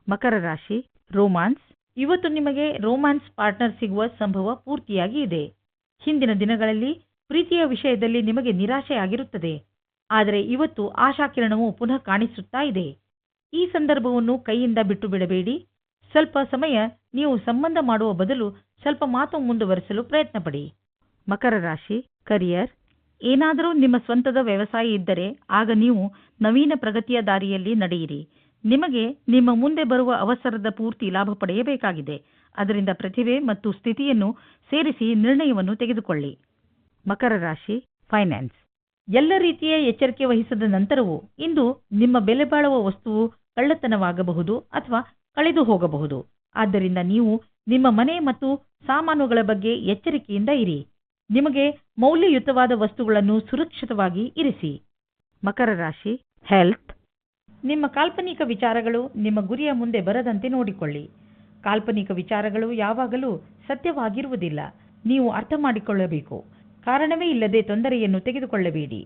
ಮಕರ ರಾಶಿ, ರೋಮಾನ್ಸ್. ಇವತ್ತು ನಿಮಗೆ ರೋಮ್ಯಾನ್ಸ್ ಪಾರ್ಟ್ನರ್ ಸಿಗುವ ಸಂಭವ ಪೂರ್ತಿಯಾಗಿ ಇದೆ. ಹಿಂದಿನ ದಿನಗಳಲ್ಲಿ ಪ್ರೀತಿಯ ವಿಷಯದಲ್ಲಿ ನಿಮಗೆ ನಿರಾಶೆಯಾಗಿರುತ್ತದೆ. ಆದರೆ ಇವತ್ತು ಆಶಾಕಿರಣವು ಪುನಃ ಕಾಣಿಸುತ್ತಾ ಇದೆ. ಈ ಸಂದರ್ಭವನ್ನು ಕೈಯಿಂದ ಬಿಟ್ಟು ಬಿಡಬೇಡಿ ಸ್ವಲ್ಪ ಸಮಯ ನೀವು ಸಂಬಂಧ ಮಾಡುವ ಬದಲು ಸ್ವಲ್ಪ ಮಾತು ಮುಂದುವರಿಸಲು ಪ್ರಯತ್ನಪಡಿ. ಮಕರ ರಾಶಿ, ಕರಿಯರ್, ಏನಾದರೂ ನಿಮ್ಮ ಸ್ವಂತದ ವ್ಯವಸಾಯ ಇದ್ದರೆ ಆಗ ನೀವು ನವೀನ ಪ್ರಗತಿಯ ದಾರಿಯಲ್ಲಿ ನಡೆಯಿರಿ. ನಿಮಗೆ ನಿಮ್ಮ ಮುಂದೆ ಬರುವ ಅವಸರದ ಪೂರ್ತಿ ಲಾಭ ಪಡೆಯಬೇಕಾಗಿದೆ. ಅದರಿಂದ ಪ್ರತಿಭೆ ಮತ್ತು ಸ್ಥಿತಿಯನ್ನು ಸೇರಿಸಿ ನಿರ್ಣಯವನ್ನು ತೆಗೆದುಕೊಳ್ಳಿ. ಮಕರ ರಾಶಿ ಫೈನಾನ್ಸ್ ಎಲ್ಲ ರೀತಿಯ ಎಚ್ಚರಿಕೆ ವಹಿಸಿದ ನಂತರವೂ ಇಂದು ನಿಮ್ಮ ಬೆಲೆ ಬಾಳುವ ವಸ್ತುವು ಕಳ್ಳತನವಾಗಬಹುದು ಅಥವಾ ಕಳೆದು ಹೋಗಬಹುದು. ಆದ್ದರಿಂದ ನೀವು ನಿಮ್ಮ ಮನೆ ಮತ್ತು ಸಾಮಾನುಗಳ ಬಗ್ಗೆ ಎಚ್ಚರಿಕೆಯಿಂದ ಇರಿ. ನಿಮಗೆ ಮೌಲ್ಯಯುತವಾದ ವಸ್ತುಗಳನ್ನು ಸುರಕ್ಷಿತವಾಗಿ ಇರಿಸಿ. ಮಕರ ರಾಶಿ ಹೆಲ್ತ್ ನಿಮ್ಮ ಕಾಲ್ಪನಿಕ ವಿಚಾರಗಳು ನಿಮ್ಮ ಗುರಿಯ ಮುಂದೆ ಬರದಂತೆ ನೋಡಿಕೊಳ್ಳಿ. ಕಾಲ್ಪನಿಕ ವಿಚಾರಗಳು ಯಾವಾಗಲೂ ಸತ್ಯವಾಗಿರುವುದಿಲ್ಲ. ನೀವು ಅರ್ಥ ಮಾಡಿಕೊಳ್ಳಬೇಕು. ಕಾರಣವೇ ಇಲ್ಲದೆ ತೊಂದರೆಯನ್ನು ತೆಗೆದುಕೊಳ್ಳಬೇಡಿ.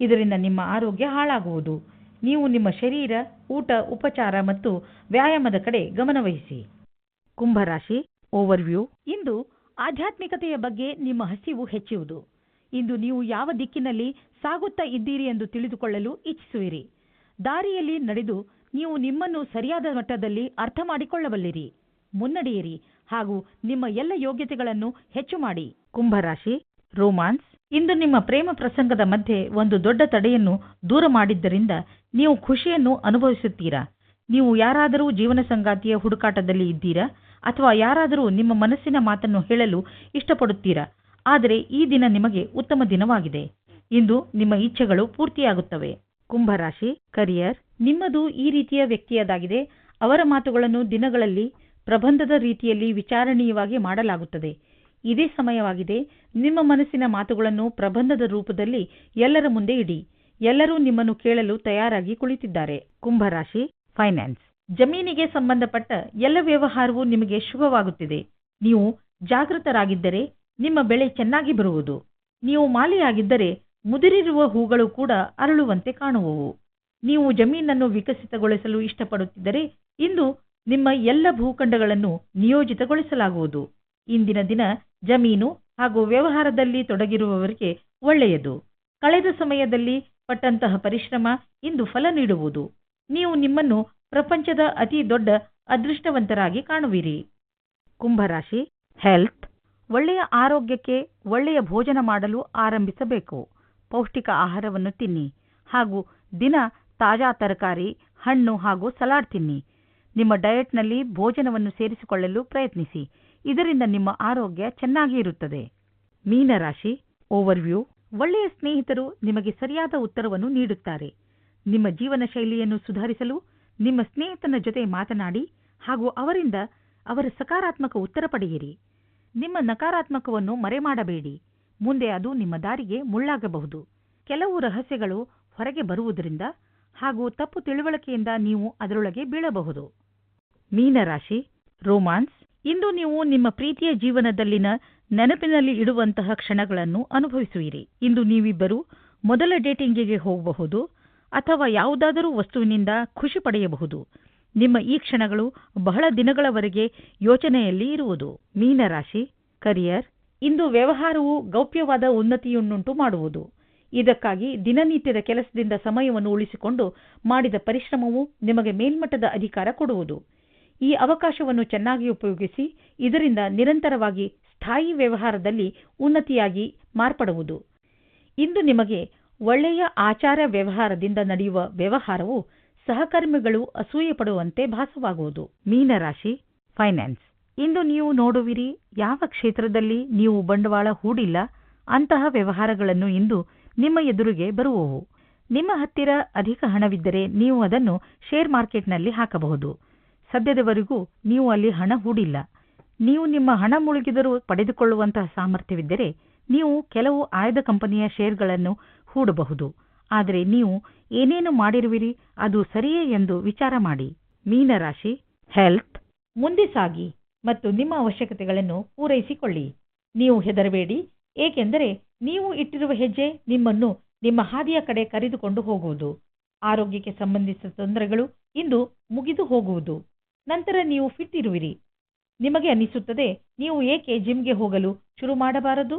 ಇದರಿಂದ ನಿಮ್ಮ ಆರೋಗ್ಯ ಹಾಳಾಗುವುದು. ನೀವು ನಿಮ್ಮ ಶರೀರ, ಊಟ, ಉಪಚಾರ ಮತ್ತು ವ್ಯಾಯಾಮದ ಕಡೆ ಗಮನವಹಿಸಿ. ಕುಂಭರಾಶಿ ಓವರ್ವ್ಯೂ ಇಂದು ಆಧ್ಯಾತ್ಮಿಕತೆಯ ಬಗ್ಗೆ ನಿಮ್ಮ ಹಸಿವು ಹೆಚ್ಚುವುದು. ಇಂದು ನೀವು ಯಾವ ದಿಕ್ಕಿನಲ್ಲಿ ಸಾಗುತ್ತಾ ಇದ್ದೀರಿ ಎಂದು ತಿಳಿದುಕೊಳ್ಳಲು ಇಚ್ಛಿಸುವಿರಿ. ದಾರಿಯಲ್ಲಿ ನಡೆದು ನೀವು ನಿಮ್ಮನ್ನು ಸರಿಯಾದ ಮಟ್ಟದಲ್ಲಿ ಅರ್ಥ ಮಾಡಿಕೊಳ್ಳಬಲ್ಲಿರಿ. ಮುನ್ನಡೆಯಿರಿ ಹಾಗೂ ನಿಮ್ಮ ಎಲ್ಲ ಯೋಗ್ಯತೆಗಳನ್ನು ಹೆಚ್ಚು ಮಾಡಿ. ಕುಂಭರಾಶಿ ರೋಮಾನ್ಸ್. ಇಂದು ನಿಮ್ಮ ಪ್ರೇಮ ಪ್ರಸಂಗದ ಮಧ್ಯೆ ಒಂದು ದೊಡ್ಡ ತಡೆಯನ್ನು ದೂರ ಮಾಡಿದ್ದರಿಂದ ನೀವು ಖುಷಿಯನ್ನು ಅನುಭವಿಸುತ್ತೀರಾ? ನೀವು ಯಾರಾದರೂ ಜೀವನ ಸಂಗಾತಿಯ ಹುಡುಕಾಟದಲ್ಲಿ ಇದ್ದೀರಾ? ಅಥವಾ ಯಾರಾದರೂ ನಿಮ್ಮ ಮನಸ್ಸಿನ ಮಾತನ್ನು ಹೇಳಲು ಇಷ್ಟಪಡುತ್ತೀರಾ? ಆದರೆ ಈ ದಿನ ನಿಮಗೆ ಉತ್ತಮ ದಿನವಾಗಿದೆ. ಇಂದು ನಿಮ್ಮ ಇಚ್ಛೆಗಳು ಪೂರ್ತಿಯಾಗುತ್ತವೆ. ಕುಂಭರಾಶಿ, ಕರಿಯರ್, ನಿಮ್ಮದು ಈ ರೀತಿಯ ವ್ಯಕ್ತಿಯದಾಗಿದೆ. ಅವರ ಮಾತುಗಳನ್ನು ದಿನಗಳಲ್ಲಿ, ಪ್ರಬಂಧದ ರೀತಿಯಲ್ಲಿ ವಿಚಾರಣೀಯವಾಗಿ ಮಾಡಲಾಗುತ್ತದೆ. ಇದೇ ಸಮಯವಾಗಿದೆ. ನಿಮ್ಮ ಮನಸ್ಸಿನ ಮಾತುಗಳನ್ನು ಪ್ರಬಂಧದ ರೂಪದಲ್ಲಿ ಎಲ್ಲರ ಮುಂದೆ ಇಡಿ. ಎಲ್ಲರೂ ನಿಮ್ಮನ್ನು ಕೇಳಲು ತಯಾರಾಗಿ ಕುಳಿತಿದ್ದಾರೆ. ಕುಂಭರಾಶಿ ಫೈನಾನ್ಸ್ ಜಮೀನಿಗೆ ಸಂಬಂಧಪಟ್ಟ ಎಲ್ಲ ವ್ಯವಹಾರವೂ ನಿಮಗೆ ಶುಭವಾಗುತ್ತಿದೆ. ನೀವು ಜಾಗೃತರಾಗಿದ್ದರೆ ನಿಮ್ಮ ಬೆಳೆ ಚೆನ್ನಾಗಿ ಬರುವುದು. ನೀವು ಮಾಲಿಯಾಗಿದ್ದರೆ ಮುದುರಿರುವ ಹೂಗಳು ಕೂಡ ಅರಳುವಂತೆ ಕಾಣುವವು. ನೀವು ಜಮೀನನ್ನು ವಿಕಸಿತಗೊಳಿಸಲು ಇಷ್ಟಪಡುತ್ತಿದ್ದರೆ ಇಂದು ನಿಮ್ಮ ಎಲ್ಲ ಭೂಖಂಡಗಳನ್ನು ನಿಯೋಜಿತಗೊಳಿಸಲಾಗುವುದು. ಇಂದಿನ ದಿನ ಜಮೀನು ಹಾಗೂ ವ್ಯವಹಾರದಲ್ಲಿ ತೊಡಗಿರುವವರಿಗೆ ಒಳ್ಳೆಯದು. ಕಳೆದ ಸಮಯದಲ್ಲಿ ಪಟ್ಟಂತಹ ಪರಿಶ್ರಮ ಇಂದು ಫಲ ನೀಡುವುದು. ನೀವು ನಿಮ್ಮನ್ನು ಪ್ರಪಂಚದ ಅತಿ ದೊಡ್ಡ ಅದೃಷ್ಟವಂತರಾಗಿ ಕಾಣುವಿರಿ. ಕುಂಭರಾಶಿ ಹೆಲ್ತ್ ಒಳ್ಳೆಯ ಆರೋಗ್ಯಕ್ಕೆ ಒಳ್ಳೆಯ ಭೋಜನ ಮಾಡಲು ಆರಂಭಿಸಬೇಕು. ಪೌಷ್ಟಿಕ ಆಹಾರವನ್ನು ತಿನ್ನಿ ಹಾಗೂ ದಿನ ತಾಜಾ ತರಕಾರಿ, ಹಣ್ಣು ಹಾಗೂ ಸಲಾಡ್ ತಿನ್ನಿ. ನಿಮ್ಮ ಡಯಟ್ನಲ್ಲಿ ಭೋಜನವನ್ನು ಸೇರಿಸಿಕೊಳ್ಳಲು ಪ್ರಯತ್ನಿಸಿ. ಇದರಿಂದ ನಿಮ್ಮ ಆರೋಗ್ಯ ಚೆನ್ನಾಗಿ ಇರುತ್ತದೆ. ಮೀನರಾಶಿ ಓವರ್ವ್ಯೂ ಒಳ್ಳೆಯ ಸ್ನೇಹಿತರು ನಿಮಗೆ ಸರಿಯಾದ ಉತ್ತರವನ್ನು ನೀಡುತ್ತಾರೆ. ನಿಮ್ಮ ಜೀವನ ಶೈಲಿಯನ್ನು ಸುಧಾರಿಸಲು ನಿಮ್ಮ ಸ್ನೇಹಿತನ ಜೊತೆ ಮಾತನಾಡಿ ಹಾಗೂ ಅವರಿಂದ ಅವರ ಸಕಾರಾತ್ಮಕ ಉತ್ತರ ಪಡೆಯಿರಿ. ನಿಮ್ಮ ನಕಾರಾತ್ಮಕವನ್ನು ಮರೆಮಾಡಬೇಡಿ. ಮುಂದೆ ಅದು ನಿಮ್ಮ ದಾರಿಗೆ ಮುಳ್ಳಾಗಬಹುದು. ಕೆಲವು ರಹಸ್ಯಗಳು ಹೊರಗೆ ಬರುವುದರಿಂದ ಹಾಗೂ ತಪ್ಪು ತಿಳುವಳಿಕೆಯಿಂದ ನೀವು ಅದರೊಳಗೆ ಬೀಳಬಹುದು. ಮೀನರಾಶಿ ರೋಮಾನ್ಸ್ ಇಂದು ನೀವು ನಿಮ್ಮ ಪ್ರೀತಿಯ ಜೀವನದಲ್ಲಿನ ನೆನಪಿನಲ್ಲಿ ಇಡುವಂತಹ ಕ್ಷಣಗಳನ್ನು ಅನುಭವಿಸುವಿರಿ. ಇಂದು ನೀವಿಬ್ಬರು ಮೊದಲ ಡೇಟಿಂಗಿಗೆ ಹೋಗಬಹುದು ಅಥವಾ ಯಾವುದಾದರೂ ವಸ್ತುವಿನಿಂದ ಖುಷಿ ಪಡೆಯಬಹುದು. ನಿಮ್ಮ ಈ ಕ್ಷಣಗಳು ಬಹಳ ದಿನಗಳವರೆಗೆ ಯೋಚನೆಯಲ್ಲಿ ಇರುವುದು. ಮೀನರಾಶಿ, ಕರಿಯರ್, ಇಂದು ವ್ಯವಹಾರವು ಗೌಪ್ಯವಾದ ಉನ್ನತಿಯನ್ನುಂಟು ಮಾಡುವುದು. ಇದಕ್ಕಾಗಿ ದಿನನಿತ್ಯದ ಕೆಲಸದಿಂದ ಸಮಯವನ್ನು ಉಳಿಸಿಕೊಂಡು ಮಾಡಿದ ಪರಿಶ್ರಮವು ನಿಮಗೆ ಮೇಲ್ಮಟ್ಟದ ಅಧಿಕಾರ ಕೊಡುವುದು. ಈ ಅವಕಾಶವನ್ನು ಚೆನ್ನಾಗಿ ಉಪಯೋಗಿಸಿ ಇದರಿಂದ ನಿರಂತರವಾಗಿ ಸ್ಥಾಯಿ ವ್ಯವಹಾರದಲ್ಲಿ ಉನ್ನತಿಯಾಗಿ ಮಾರ್ಪಡುವುದು. ಇಂದು ನಿಮಗೆ ಒಳ್ಳೆಯ ಆಚಾರ ವ್ಯವಹಾರದಿಂದ ನಡೆಯುವ ವ್ಯವಹಾರವು ಸಹಕರ್ಮಿಗಳು ಅಸೂಯೆ ಪಡುವಂತೆ ಭಾಸವಾಗುವುದು. ಮೀನರಾಶಿ, ಫೈನಾನ್ಸ್. ಇಂದು ನೀವು ನೋಡುವಿರಿ, ಯಾವ ಕ್ಷೇತ್ರದಲ್ಲಿ ನೀವು ಬಂಡವಾಳ ಹೂಡಿಲ್ಲ, ಅಂತಹ ವ್ಯವಹಾರಗಳನ್ನು ಇಂದು ನಿಮ್ಮ ಎದುರಿಗೆ ಬರುವವು. ನಿಮ್ಮ ಹತ್ತಿರ ಅಧಿಕ ಹಣವಿದ್ದರೆ ನೀವು ಅದನ್ನು ಶೇರ್ ಮಾರ್ಕೆಟ್ನಲ್ಲಿ ಹಾಕಬಹುದು. ಸದ್ಯದವರೆಗೂ ನೀವು ಅಲ್ಲಿ ಹಣ ಹೂಡಿಲ್ಲ. ನೀವು ನಿಮ್ಮ ಹಣ ಮುಳುಗಿದರೂ ಪಡೆದುಕೊಳ್ಳುವಂತಹ ಸಾಮರ್ಥ್ಯವಿದ್ದರೆ ನೀವು ಕೆಲವು ಆಯ್ದ ಕಂಪನಿಯ ಶೇರ್ಗಳನ್ನು ಹೂಡಬಹುದು. ಆದರೆ ನೀವು ಏನೇನು ಮಾಡಿರುವಿರಿ ಅದು ಸರಿಯೇ ಎಂದು ವಿಚಾರ ಮಾಡಿ. ಮೀನರಾಶಿ, ಹೆಲ್ತ್, ಮುಂದೆ ಸಾಗಿ ಮತ್ತು ನಿಮ್ಮ ಅವಶ್ಯಕತೆಗಳನ್ನು ಪೂರೈಸಿಕೊಳ್ಳಿ. ನೀವು ಹೆದರಬೇಡಿ, ಏಕೆಂದರೆ ನೀವು ಇಟ್ಟಿರುವ ಹೆಜ್ಜೆ ನಿಮ್ಮನ್ನು ನಿಮ್ಮ ಹಾದಿಯ ಕಡೆ ಕರೆದುಕೊಂಡು ಹೋಗುವುದು. ಆರೋಗ್ಯಕ್ಕೆ ಸಂಬಂಧಿಸಿದ ತೊಂದರೆಗಳು ಇಂದು ಮುಗಿದು ಹೋಗುವುದು. ನಂತರ ನೀವು ಫಿಟ್ ಇರುವಿರಿ. ನಿಮಗೆ ಅನಿಸುತ್ತದೆ ನೀವು ಏಕೆ ಜಿಮ್ಗೆ ಹೋಗಲು ಶುರು ಮಾಡಬಾರದು?